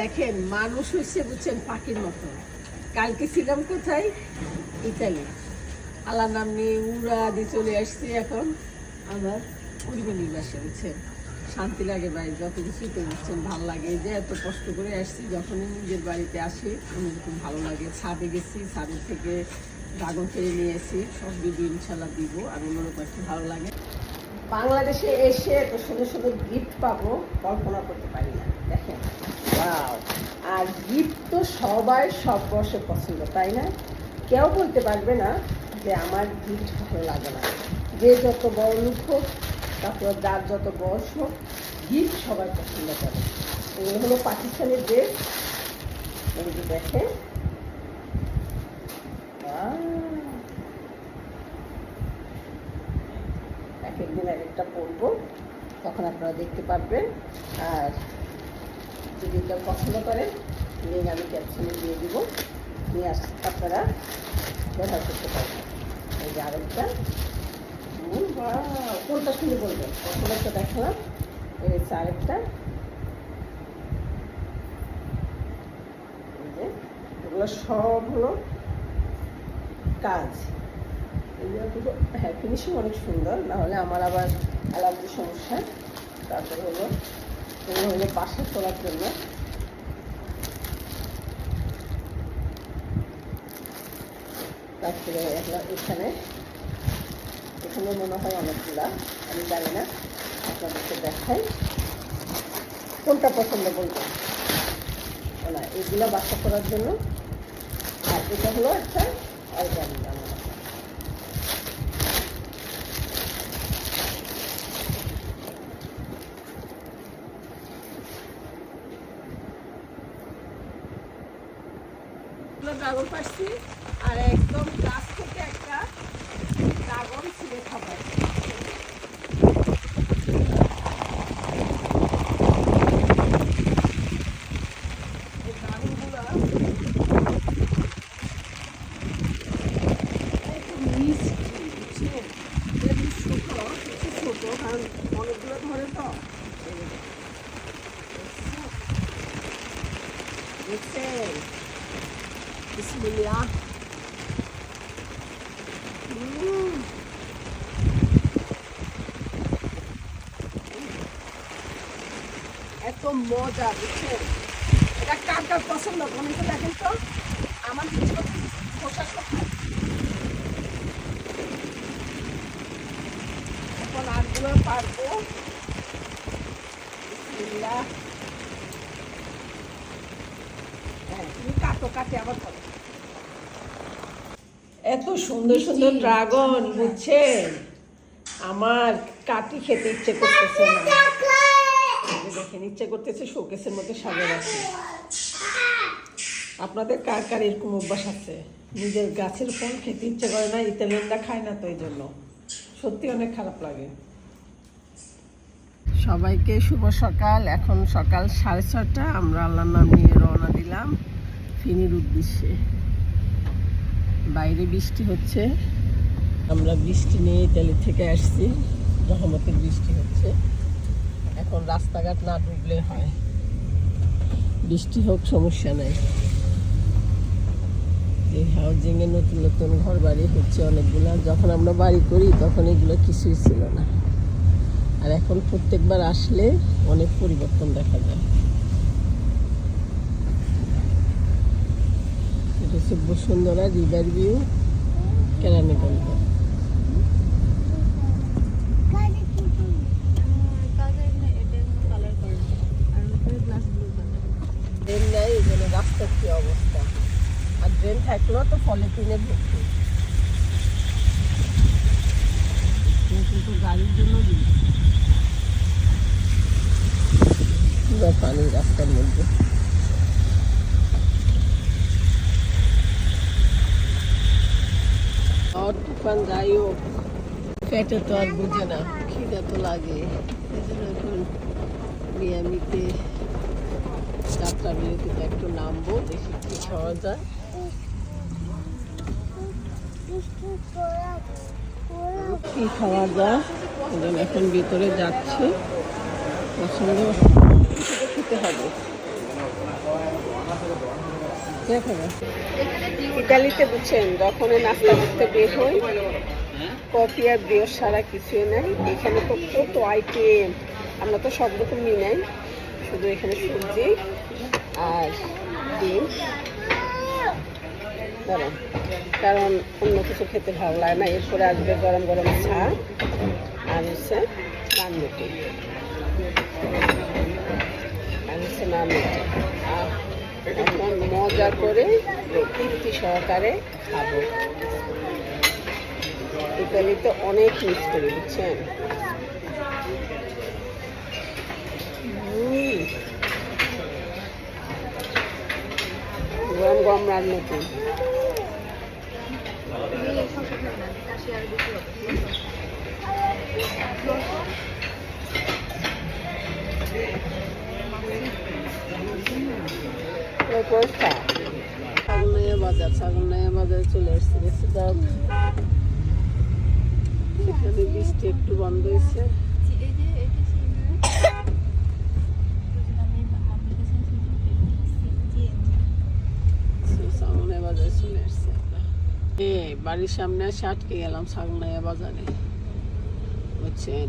দেখেন, মানুষ হচ্ছে বুঝছেন পাখির মতো। কালকে ছিলাম কোথায়? ইতালি। আল্লাহ নাম নিয়ে উড়া দিয়ে চলে আসছি এখন। আমার পরিবার নিবাসে, বুঝছেন? শান্তি লাগে বাড়ি যত কিছুই তো বুঝছেন, ভালো লাগে। যে এত কষ্ট করে আসছি, যখনই নিজের বাড়িতে আসি খুব ভালো লাগে। ছাদে গেছি, ছাদের থেকে ড্রাগন ফেলে নিয়ে এসি সব ভিডিও ইনশাল্লাহ দিব আমি মনে করছি ভালো লাগে। বাংলাদেশে এসে এত সুন্দর সুন্দর গিফট পাবো, কল্পনা করতে পারি না। দেখেন। আর গিফট তো সবাই সব বয়সে পছন্দ, তাই না? কেউ বলতে পারবে না যে আমার গিফট ভালো লাগে না। যে যত বড় লোক হোক, তারপর যার যত বয়স হোক, গিফট সবাই পছন্দ করে। এগুলো হলো পাকিস্তানের যে দেখেন Wow! এক একদিন এক একটা পরবো, তখন আপনারা দেখতে পারবেন। আর যদি কেউ পছন্দ করেন লিঙ্ক আমি ক্যাপশনে দিয়ে দিব। নিয়ে আস আপনারা ব্যবহার করতে পারবেন এই যে আরেকটা। কোনটা শুনে বলবেন প্রথম একটা দেখালাম। এই হচ্ছে আরেকটা। এগুলো সব হলো কাজ। এগুলো কিন্তু হ্যাঁ ফিনিশিং অনেক সুন্দর। নাহলে আমার আবার অ্যালার্জি সমস্যা। তারপরে হলো এগুলো হলো বাসা করার জন্য। তারপরে এখানে এখানে মনে হয় অনেকগুলা, আমি জানি না, আপনাদেরকে দেখাই। কোনটা পছন্দ বলবেন? ও না, এগুলো বাসা করার জন্য। আর এটা হলো একটা অর্গানিক আমার ড্রাগন পাচ্ছি আর একদম গাছ থেকে একটা ড্রাগন ছিঁড়ে খাবার এই ড্রাগনগুলো একটু মিষ্টি বুঝছেন যেহেতু ছোট কিছু ছোট কারণ অনেকগুলো ধরে তো দেখছেন বিসমিল্লাহ উম। এত মজা বুঝছেন? এটা কার কার পছন্দ? কমেন্টে দেখেন তো। আমার কিছু খোসা সব এখন আরগুলো পারব। হ্যাঁ তুমি কাটো কাটে আবার করো। এত সুন্দর সুন্দর ড্রাগন বুঝছেন? আমার কাটি খেতে ইচ্ছে করতেছে না। দেখেন, ইচ্ছে করতেছে শোকেসের মধ্যে সাজিয়ে রাখি আপনাদের কার কার এরকম অভ্যাস আছে? নিজের গাছের ফল খেতে ইচ্ছে করে না, ইতালিয়ানরা খায় না তো এই জন্য। সত্যি অনেক খারাপ লাগে। সবাইকে শুভ সকাল। এখন সকাল সাড়ে ছটা আমরা আল্লাহর নাম নিয়ে রওনা দিলাম ফিনির উদ্দেশ্যে। বাইরে বৃষ্টি হচ্ছে। আমরা বৃষ্টি নিয়ে ইতালি থেকে আসছি। রহমতের বৃষ্টি হচ্ছে। এখন রাস্তাঘাট না ডুবলে হয়। বৃষ্টি হোক, সমস্যা নাই। এই হাউজিংয়ে নতুন নতুন ঘর বাড়ি হচ্ছে অনেকগুলো। যখন আমরা বাড়ি করি, তখন এগুলো কিছুই ছিল না। আর এখন প্রত্যেকবার আসলে অনেক পরিবর্তন দেখা যায়। এটা হচ্ছে Basundhara river view, Keraniganj drain নেই এই জন্য রাস্তার কি অবস্থা আর ড্রেন থাকলেও তো পলিথিনে ভর্তি। কিন্তু গাড়ির জন্য পানি রাস্তার মধ্যে যাই হোক, পেটে তো আর বুঝে না, খিদে তো লাগে। এই জন্য এখন মিয়ামিতে যাত্রা বিরতিতে একটু নামবো, দেখি কি খাওয়া যায়। কি খাওয়া যায়। এখন ভিতরে যাচ্ছি। পছন্দ খেতে হবে। ইতালিতে বুঝছেন যখন নাস্তা করতে বের হই, কফি আর ব্রিয়র ছাড়া কিছুই নাই। এখানে তো কত আইটেম আমরা তো সব রকম নিই নাই। শুধু এখানে সবজি আর ডিম। গরম কারণ অন্য কিছু খেতে ভালো লাগে না এরপরে আসবে গরম গরম চা আর হচ্ছে নান রুটি আর হচ্ছে নান রুটি আহ, এখন মজা করে তৃপ্তি সহকারে খাব। ইতালিতে অনেক মিস করি বুঝছেন। গরম গরম রান্না করি। কোথা ছাগলনাইয়া বাজার ছাগলনাইয়া বাজারে চলে এসেছে দাম বৃষ্টি একটু বন্ধ হয়েছে ছাগলনাইয়া বাজারে চলে এসেছে এ বাড়ির সামনে এসে আটকে গেলাম ছাগলনাইয়া বাজারে। বুঝছেন?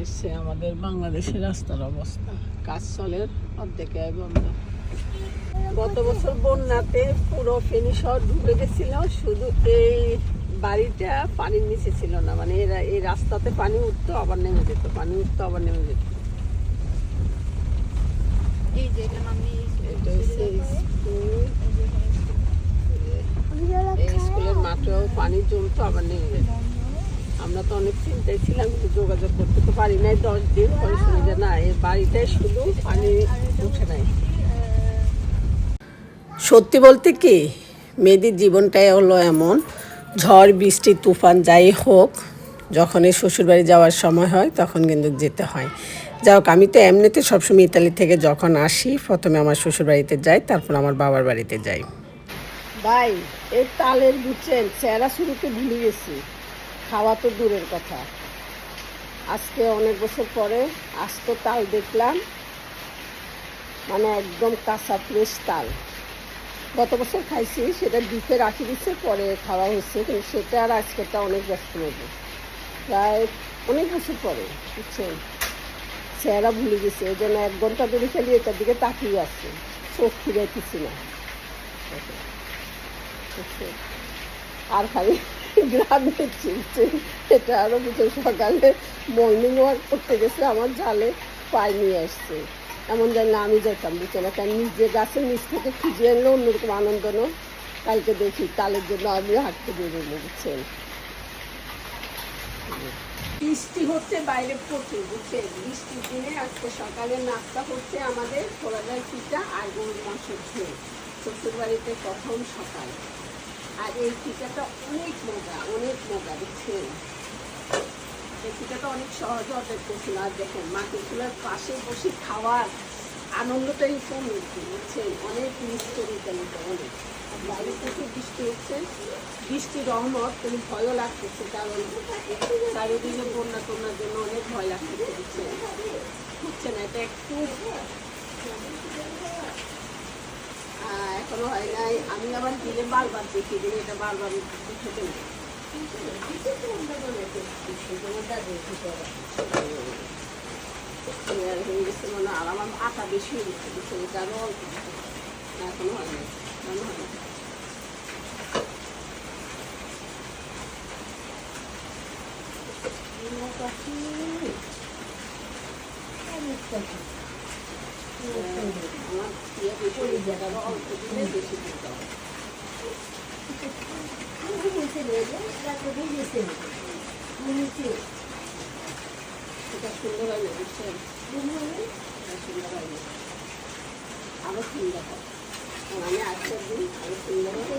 এসছে আমাদের বাংলাদেশের রাস্তার অবস্থা। কাজ চলে অর্ধেকে বন্ধ। গত বছর বন্যাতে পুরো ফেনী শহর ডুবে গেছিল শুধু এই বাড়িটা পানির নিচে ছিল না মানে এরা এই রাস্তাতে পানি উঠতো আবার নেমে যেত পানি উঠতো আবার নেমে যেত। এটা হচ্ছে স্কুল। এই স্কুলের মাঠেও পানি জমতো আবার নেমে যেত আমরা তো অনেক চিন্তায় ছিলাম কিন্তু যোগাযোগ করতে তো পারি নাই, দশ দিন পরে শুনি যে না এই বাড়িটায় শুধু পানি উঠে নাই। সত্যি বলতে কি, মেয়েদের জীবনটাই হলো এমন, ঝড়, বৃষ্টি, তুফান, যাই হোক যখন এই শ্বশুরবাড়ি যাওয়ার সময় হয়, তখন কিন্তু যেতে হয়। যাই হোক, আমি তো এমনিতে সবসময় ইতালি থেকে যখন আসি, প্রথমে আমার শ্বশুরবাড়িতে যাই, তারপর আমার বাবার বাড়িতে যাই। ভাই, এই তালের বুঝছেন চেহারা শুরুতে ভুলে গেছি। খাওয়া তো দূরের কথা। আজকে অনেক বছর পরে আস্ত তাল দেখলাম। মানে একদম কাঁচা ফ্রেশ তাল। গত বছর খাইছি, সেটা ডিপে রাখি দিচ্ছে পরে খাওয়া হচ্ছে কিন্তু সেটা আর আজকেরটা অনেক ব্যস্ত নেবে প্রায় অনেক বছর পরে, বুঝছেন? চেহারা ভুলে গেছে, এই জন্য এক ঘণ্টা ধরে খালি এটার দিকে তাকিয়ে আছে, চোখ ফিরে কিছু না। বুঝছেন? আর খালি গ্রামে চিনছে, এটা আরও কিছু সকালে মর্নিং ওয়াক করতে গেছে, আমার জালে পায়ে নিয়ে আসছে। এমন যেন আমি যেতাম, বুঝছে না? কারণ নিজে গাছের নিচ থেকে খুঁজে আনলে অন্যরকম আনন্দ না কালকে দেখি তালের জন্য আমি হাঁটতে বেরোবো বুঝছেন বৃষ্টি হচ্ছে, বাইরে প্রচুর, বুঝছে? বৃষ্টির দিনে আজকে সকালে নাস্তা হচ্ছে আমাদের খোলাদার পিঠা আর গরুর মাংসের ঝোল। শ্বশুর বাড়িতে প্রথম সকাল। আর এই পিঠাটা অনেক মজা অনেক মজা বুঝছেন এই পিঠাটা অনেক সহজে অর্ডার করছিল। আর দেখেন মাটির চুলার পাশে বসে খাওয়ার আনন্দটাই কম বুঝছেন? অনেক মিস করি ইতালিতে অনেক। আর বাইরে প্রচুর বৃষ্টি হচ্ছে বৃষ্টি রহমত কিন্তু ভয়ও লাগতেছে, কারণ চারিদিকে বন্যা টন্যার জন্য অনেক ভয় লাগতেছে, বুঝছেন? বুঝছেন এটা একটু এখনও হয় নাই। আমি আবার দিলে বারবার দেখি দিলে এটা বারবার খেতে নেই মানে আর আমার আটা বেশি হবে। এখনও হয় নাই, এখনও হয় ইয়ে বেশি হয়ে যায়, আরও অল্প দিলে বেশি দিতে হবে। এটা সুন্দর না বুঝছেন সুন্দর না আরও সুন্দর আর আমি আজকের দিন আরও সুন্দর হবে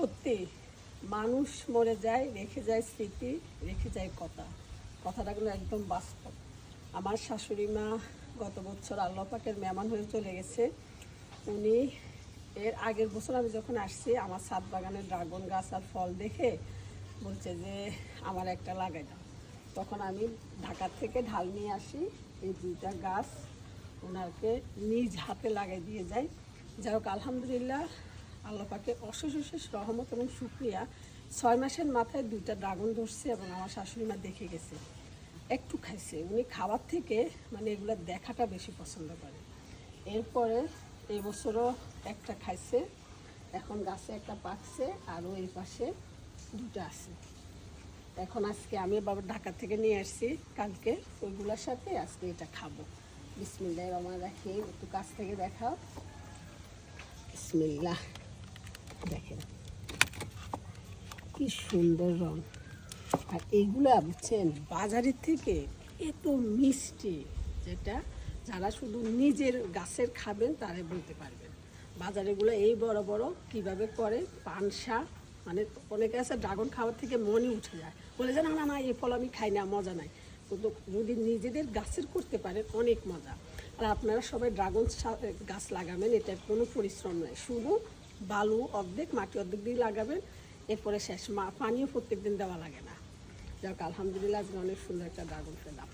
সত্যি, মানুষ মরে যায়, রেখে যায় স্মৃতি, রেখে যায় কথা। কথাটা গুলো একদম বাস্তব। আমার শাশুড়ি মা গত বছর আল্লাহ পাকের মেহমান হয়ে চলে গেছে। উনি এর আগের বছর আমি যখন আসছি, আমার সাত বাগানের ড্রাগন গাছ আর ফল দেখে বলছে যে, আমার একটা লাগাই দাও। তখন আমি ঢাকার থেকে ঢাল নিয়ে আসি, এই দুইটা গাছ ওনাকে নিজ হাতে লাগাই দিয়ে যাই। যাই হোক, আলহামদুলিল্লাহ আল্লাহ পাকে অশেষ অশেষ রহমত এবং শুক্রিয়া। ছয় মাসের মাথায় দুইটা ড্রাগন ধরছে এবং আমার শাশুড়ি মা দেখে গেছে। একটু খাইছে। উনি খাবার থেকে মানে এগুলো দেখাটা বেশি পছন্দ করে। এরপরে এই বছরও একটা খাইছে। এখন গাছে একটা পাকছে আরও এই পাশে দুটো আছে। এখন আজকে আমি বাবা ঢাকা থেকে নিয়ে আসছি। কালকে ওইগুলোর সাথে আজকে এটা খাব। বিসমিল্লাহ রহমান রাখি একটু কাছ থেকে দেখাও। বিসমিল্লাহ। দেখেন। কি সুন্দর রং। আর এইগুলা বুঝছেন, বাজারের থেকে এত মিষ্টি, যেটা যারা শুধু নিজের গাছের খাবেন তারা বলতে পারবেন। বাজারেগুলো এই বড় বড় কীভাবে করে পানসা মানে অনেকে আছে ড্রাগন খাওয়ার থেকে মনই উঠে যায়। বলে যে, না না না, এই ফল আমি খাই না, মজা নাই। কিন্তু যদি নিজেদের গাছের করতে পারেন, অনেক মজা। আর আপনারা সবাই ড্রাগন গাছ লাগাবেন, এটার কোনো পরিশ্রম নাই। শুধু বালু অর্ধেক, মাটি অর্ধেক দিয়ে লাগাবেন। এরপরে শেষ, মা পানিও প্রত্যেক দিন দেওয়া লাগে না। যাক আলহামদুলিল্লাহ আজকে অনেক সুন্দর একটা ড্রাগন পেলাম।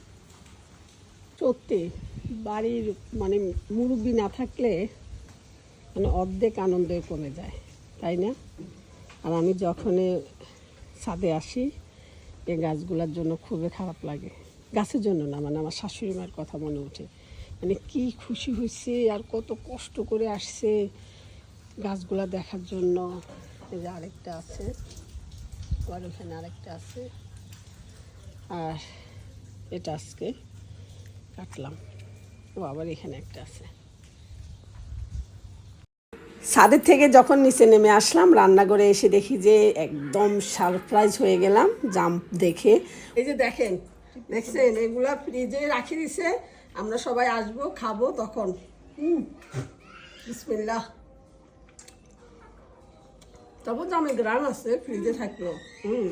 সত্যি, বাড়ির মানে মুরব্বি না থাকলে মানে অর্ধেক আনন্দে কমে যায়, তাই না? আর আমি যখন ছাদে আসি এই গাছগুলোর জন্য খুবই খারাপ লাগে। গাছের জন্য না মানে আমার শাশুড়ি মার কথা মনে ওঠে মানে কি খুশি হয়েছে আর কত কষ্ট করে আসছে। গাছগুলা দেখার জন্য এই যে আরেকটা আছে, আবার ওখানে আরেকটা আছে। আর এটা আজকে কাটলাম। ও, আবার এখানে একটা আছে। ছাদের থেকে যখন নিচে নেমে আসলাম, রান্নাঘরে এসে দেখি যে একদম সারপ্রাইজ হয়ে গেলাম, জাম দেখে। এই যে দেখেন, দেখছেন, এগুলা ফ্রিজে রাখি দিছে। আমরা সবাই আসব, খাব তখন। হুম, বিসমিল্লাহ। তবে জামে গ্রাম আছে ফ্রিজে থাকল। হুম।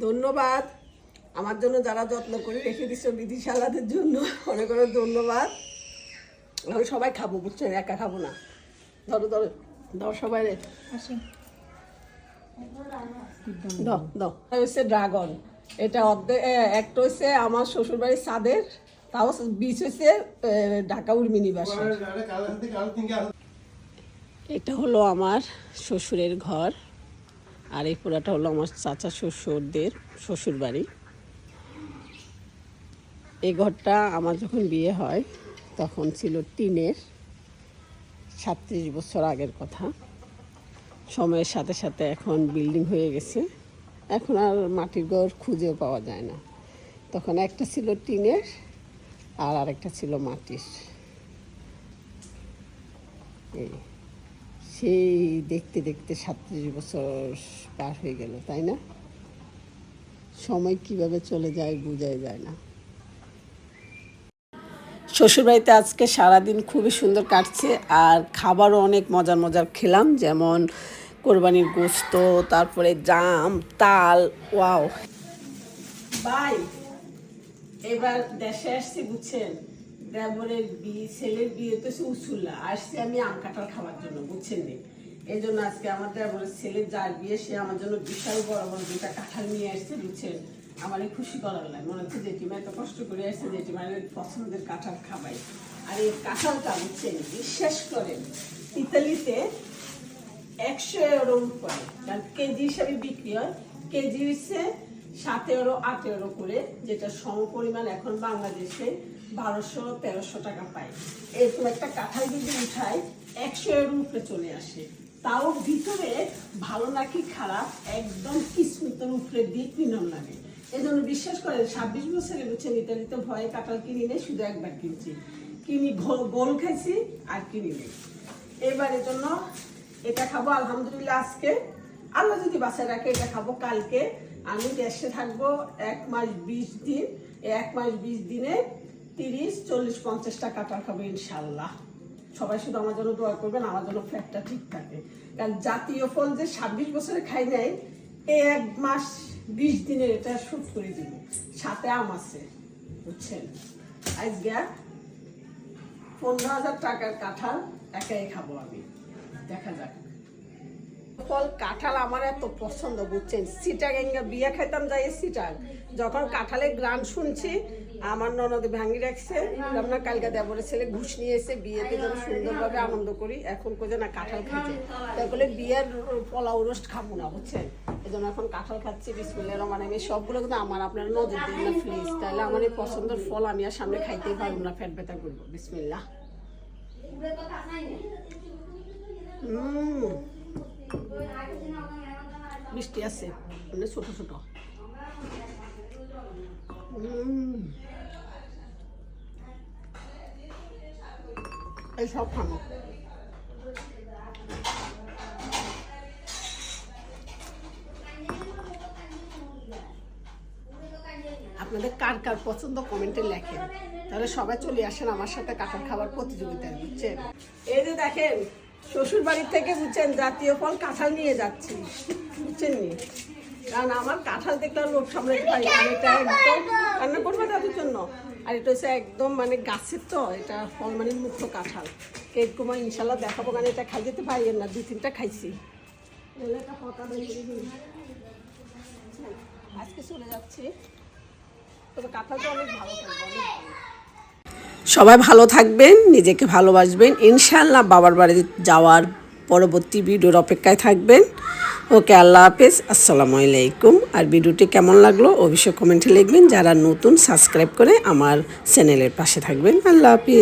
ধন্যবাদ। আমার জন্য যারা যত্ন করে রেখে দিচ্ছ বিধিশালাদের জন্য অনেক অনেক ধন্যবাদ। আমি সবাই খাব বুঝছেন একা খাব না। ধরো ধরো দাও সবাই রে দাও দাও। হচ্ছে ড্রাগন। এটা অর্ধেক একটা হচ্ছে আমার শ্বশুরবাড়ির সাদের তাও বীজ হচ্ছে ঢাকা উর্মিনী বাসের এটা হলো আমার শ্বশুরের ঘর আর এই পুরাটা হলো আমার চাচা শ্বশুরদের শ্বশুর বাড়ি এই ঘরটা আমার যখন বিয়ে হয় তখন ছিল টিনের সাতত্রিশ বছর আগের কথা। সময়ের সাথে সাথে এখন বিল্ডিং হয়ে গেছে। এখন আর মাটির ঘর খুঁজেও পাওয়া যায় না। তখন একটা ছিল টিনের আর আরেকটা ছিল মাটির। এই। সেই দেখতে দেখতে সাতত্রিশ বছর পার হয়ে গেল, তাই না? সময় কীভাবে চলে যায় বোঝাই যায় না। শ্বশুরবাড়িতে আজকে সারাদিন খুবই সুন্দর কাটছে, আর খাবারও অনেক মজার মজার খেলাম, যেমন কোরবানির গোস্ত, তারপরে জাম, তাল, ওয়াও। বাই, এবার দেশে আসছি, বুঝছেন? দেবরের বিয়ে ছেলের বিয়ে তো সে উসুল্লা আসছি আমি আম কাঁঠাল খাওয়ার জন্য, বুঝছেন নি? এই জন্য আজকে আমার দেবরের ছেলের যার বিয়ে, সে আমার জন্য বিশাল বড় বড় দুটা কাঁঠাল নিয়ে আসছে, বুঝছেন? আমার খুশি করার লাগে। মনে হচ্ছে জেঠিমা এত কষ্ট করে আসছে, জেঠিমার পছন্দের কাঁঠাল খাবাই। আর এই কাঁঠালটা, বুঝছেন, বিশ্বাস করেন, ইতালিতে একশো এরো উপরে কারণ কেজি হিসাবে বিক্রি হয়। কেজি হচ্ছে সাত এরো আট এরো করে, যেটা সম পরিমাণ এখন বাংলাদেশে বারোশো, তেরোশো টাকা পায়। এরকম একটা কাঁঠাল যদি উঠায় একশো এর উপরে চলে আসে। তাও ভিতরে ভালো নাকি খারাপ, একদম কিসমিতের উপরে দিয়ে প্রিমিয়াম লাগে। এই জন্য বিশ্বাস করেন, ছাব্বিশ বছরে বুঝছেন ইতালিতে ভয়ে কাঁঠাল কিনি নেই, শুধু একবার কিনছি। কিনি গোল খাইছি আর কিনি নেই। এবারের জন্য এটা খাব, আলহামদুলিল্লাহ আজকে। আল্লাহ যদি বাসায় রাখে, এটা খাব কালকে। আমি দেশে থাকব এক মাস বিশ দিন। এক মাস বিশ দিনে তিরিশ, চল্লিশ পঞ্চাশটা কাটার খাব ইনশাল্লাহ। সবাই শুধু আমার জন্য দোয়া করবেন, আমার জন্য ফ্ল্যাটটা ঠিক থাকে কারণ জাতীয় ফল যে ছাব্বিশ বছরে খাই নাই এক মাস বিশ দিনের এটা শুট করে দিব। সাথে আম আছে, বুঝছেন? আজকে পনেরো হাজার টাকার কাঁঠাল একাই খাব আমি। দেখা যাক। ফল কাঁঠাল আমার এত পছন্দ, বুঝছেন? সিটাগাঙ্গা বিয়ে খাইতাম যাই সিটার যখন কাঁঠালের গ্রান শুনছি আমার ননদ ভাঙি রাখছে। আমরা কালকা দেবরের ছেলে ঘুষ নিয়ে এসে বিয়েতে যেন সুন্দরভাবে আনন্দ করি। এখন কোজে না কাঁঠাল খাইছে তাই বলে বিয়ের পোলাও রোস্ট খাব না, বুঝছেন? এই জন্য এখন কাঁঠাল খাচ্ছি বিসমিল্লাহ রহমান আমি সবগুলো কিন্তু আমার আপনার নজর দিন না প্লিজ তাহলে আমার এই পছন্দের ফল আমি আর সামনে খাইতেই পারব না, ফ্যাট ব্যথা করব। বিসমিল্লাহ। হুম মিষ্টি আছে মানে ছোট ছোট। উম। এই সব খানো আপনাদের কার কার পছন্দ কমেন্টে লেখেন। তাহলে সবাই চলে আসেন আমার সাথে কাঁঠাল খাবার প্রতিযোগিতায়, বুঝছেন? এই যে দেখেন শ্বশুর বাড়ির থেকে, বুঝছেন, জাতীয় ফল কাঁঠাল নিয়ে যাচ্ছি, বুঝছেন নি? কারণ আমার কাঁঠাল দেখলে লোক সামলাতে পারি। আর এটা একদম রান্না করব তাদের জন্য। আর এটা হচ্ছে একদম মানে গাছের তো এটা ফল মানে মুক্ত কাঁঠাল। কেক কুমা ইনশাল্লাহ দেখাবো কারণ এটা খাই যেতে পারি না দুই তিনটা খাইছি। আজকে চলে যাচ্ছি। তবে কাঁঠালটা অনেক ভালো থাকবে অনেক ভালো। সবাই ভালো থাকবেন নিজেকে ভালোবাসবেন। ইনশাল্লাহ বাবার বাড়ি যাওয়ার পরবর্তী ভিডিওর অপেক্ষায় থাকবেন। ওকে, আল্লাহ হাফেজ। আসসালামু আলাইকুম। আর ভিডিওটি কেমন লাগল অবশ্যই কমেন্টে লিখবেন। যারা নতুন, সাবস্ক্রাইব করে আমার চ্যানেলের পাশে থাকবেন। আল্লাহ হাফিজ।